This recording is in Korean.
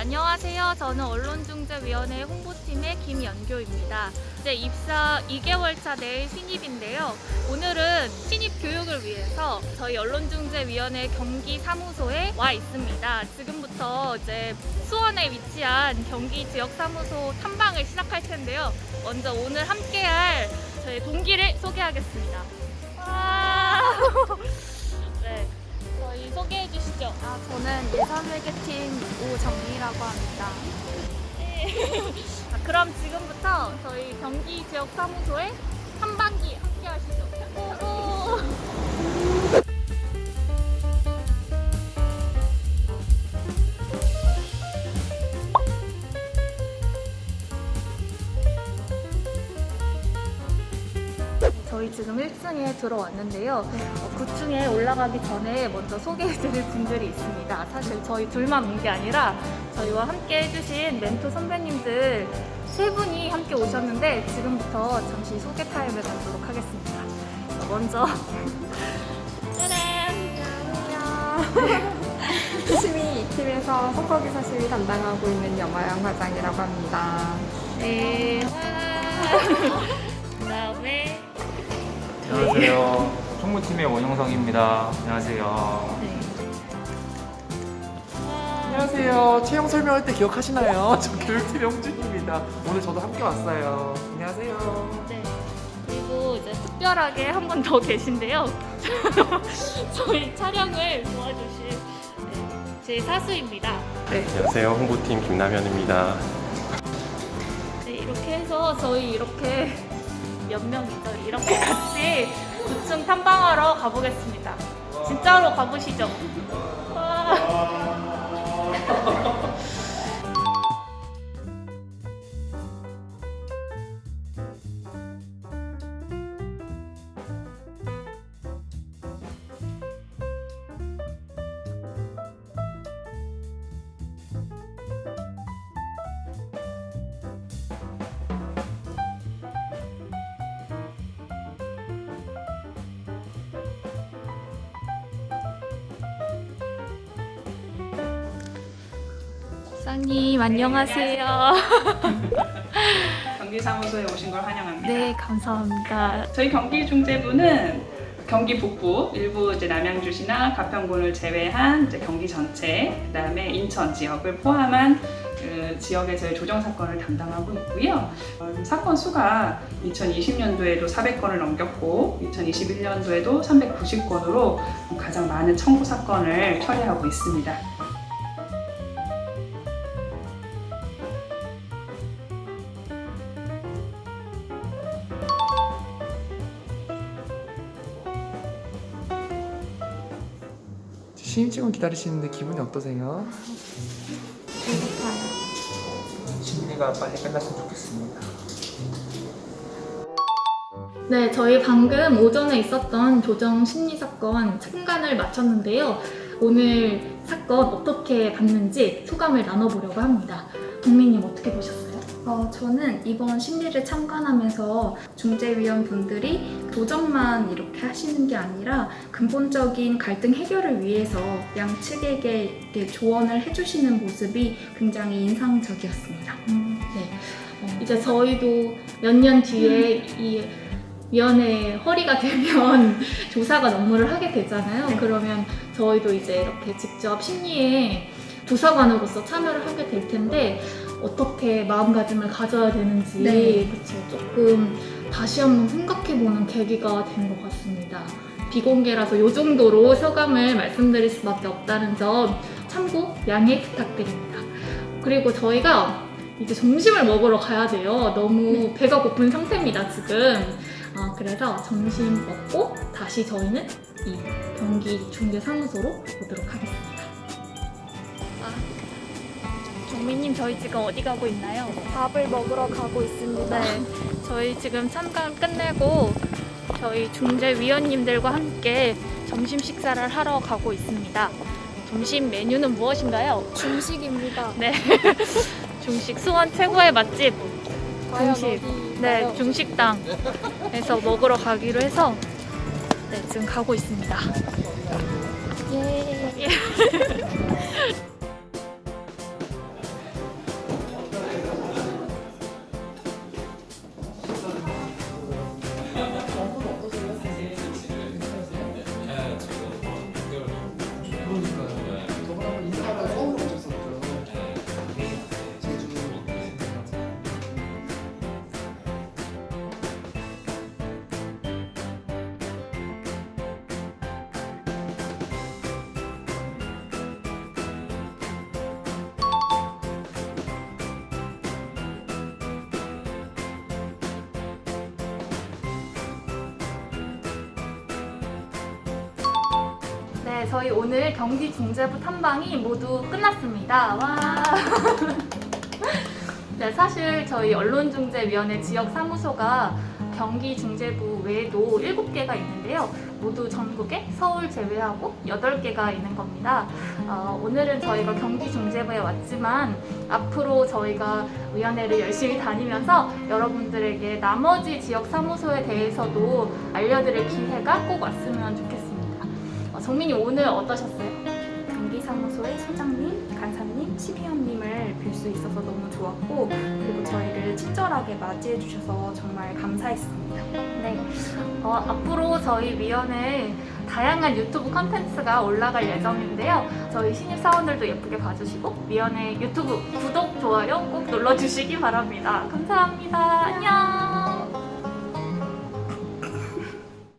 안녕하세요. 저는 언론중재위원회 홍보팀의 김연교입니다. 이제 입사 2개월 차 내일 신입인데요. 오늘은 신입 교육을 위해서 저희 언론중재위원회 경기 사무소에 와 있습니다. 지금부터 이제 수원에 위치한 경기 지역 사무소 탐방을 시작할 텐데요. 먼저 오늘 함께할 저희 동기를 소개하겠습니다. 와! 예산회계팀 오정미라고 합니다. 아, 그럼 지금부터 저희 경기 지역 사무소에 탐방 저희 지금 1층에 들어왔는데요. 어, 9층에 올라가기 전에 먼저 소개해드릴 분들이 있습니다. 사실 저희 둘만 온 게 아니라 저희와 함께 해주신 멘토 선배님들 세 분이 함께 오셨는데 지금부터 잠시 소개 타임을 갖도록 하겠습니다. 어, 먼저 짜란! 안녕. 열심히 이 팀에서 선거기사 시위 담당하고 있는 염아영 과장이라고 합니다. 네. 와. 그다음에 안녕하세요. 총무팀의 원영성입니다. 안녕하세요. 네. 와. 안녕하세요. 채용 설명할 때 기억하시나요? 저 교육팀의 홍준입니다. 오늘 저도 함께 왔어요. 안녕하세요. 네. 그리고 이제 특별하게 한 분 더 계신데요. 저희 촬영을 도와주실 네, 제 사수입니다. 네. 안녕하세요. 홍보팀 김남현입니다. 네, 이렇게 해서 저희 이렇게 몇 명이죠? 이렇게 같이 9층 탐방하러 가보겠습니다. 진짜로 가보시죠. 사님 안녕하세요. 경기사무소에 오신 걸 환영합니다. 네, 감사합니다. 저희 경기중재부는 경기 북부, 일부 이제 남양주시나 가평군을 제외한 이제 경기 전체, 그다음에 인천 지역을 포함한 그 지역에서의 조정 사건을 담당하고 있고요. 어, 사건 수가 2020년도에도 400건을 넘겼고 2021년도에도 390건으로 가장 많은 청구 사건을 처리하고 있습니다. 신입 직원 기다리시는데 기분이 어떠세요? 심리가 빨리 끝났으면 좋겠습니다. 네, 저희 방금 오전에 있었던 조정 심리 사건 참관을 마쳤는데요. 오늘 사건 어떻게 봤는지 소감을 나눠보려고 합니다. 동민님 어떻게 보셨어요? 어, 저는 이번 심리를 참관하면서 중재위원 분들이 도정만 이렇게 하시는 게 아니라 근본적인 갈등 해결을 위해서 양측에게 조언을 해주시는 모습이 굉장히 인상적이었습니다. 네. 어, 이제 저희도 몇 년 뒤에 이 위원회 허리가 되면 조사관 업무를 하게 되잖아요. 그러면 저희도 이제 이렇게 직접 심리에 조사관으로서 참여를 하게 될 텐데 어떻게 마음가짐을 가져야 되는지 네. 그쵸, 조금 다시 한번 생각해보는 계기가 된 것 같습니다. 비공개라서 이 정도로 소감을 말씀드릴 수밖에 없다는 점 참고 양해 부탁드립니다. 그리고 저희가 이제 점심을 먹으러 가야 돼요. 너무 배가 고픈 상태입니다, 지금. 아, 그래서 점심 먹고 다시 저희는 이 경기 중개사무소로 오도록 하겠습니다. 정민님, 저희 지금 어디 가고 있나요? 밥을 먹으러 가고 있습니다. 네, 저희 지금 참관 끝내고 저희 중재위원님들과 함께 점심 식사를 하러 가고 있습니다. 점심 메뉴는 무엇인가요? 중식입니다. 네, 중식 수원 최고의 맛집 과연 중식. 네, 중식당에서 먹으러 가기로 해서 네, 지금 가고 있습니다. 예. 네, 저희 오늘 경기 중재부 탐방이 모두 끝났습니다. 와. 네, 사실 저희 언론중재위원회 지역 사무소가 경기 중재부 외에도 7개가 있는데요. 모두 전국에 서울 제외하고 8개가 있는 겁니다. 어, 오늘은 저희가 경기 중재부에 왔지만 앞으로 저희가 위원회를 열심히 다니면서 여러분들에게 나머지 지역 사무소에 대해서도 알려드릴 기회가 꼭 왔으면 좋겠습니다. 어, 정민이 오늘 어떠셨어요? 경기사무소의 소장님, 간사님, 시의원님을 뵐 수 있어서 너무 좋았고 그리고 저희를 친절하게 맞이해 주셔서 정말 감사했습니다. 네. 어, 앞으로 저희 위원회 다양한 유튜브 컨텐츠가 올라갈 예정인데요. 저희 신입 사원들도 예쁘게 봐주시고 위원회 유튜브 구독, 좋아요 꼭 눌러주시기 바랍니다. 감사합니다. 안녕.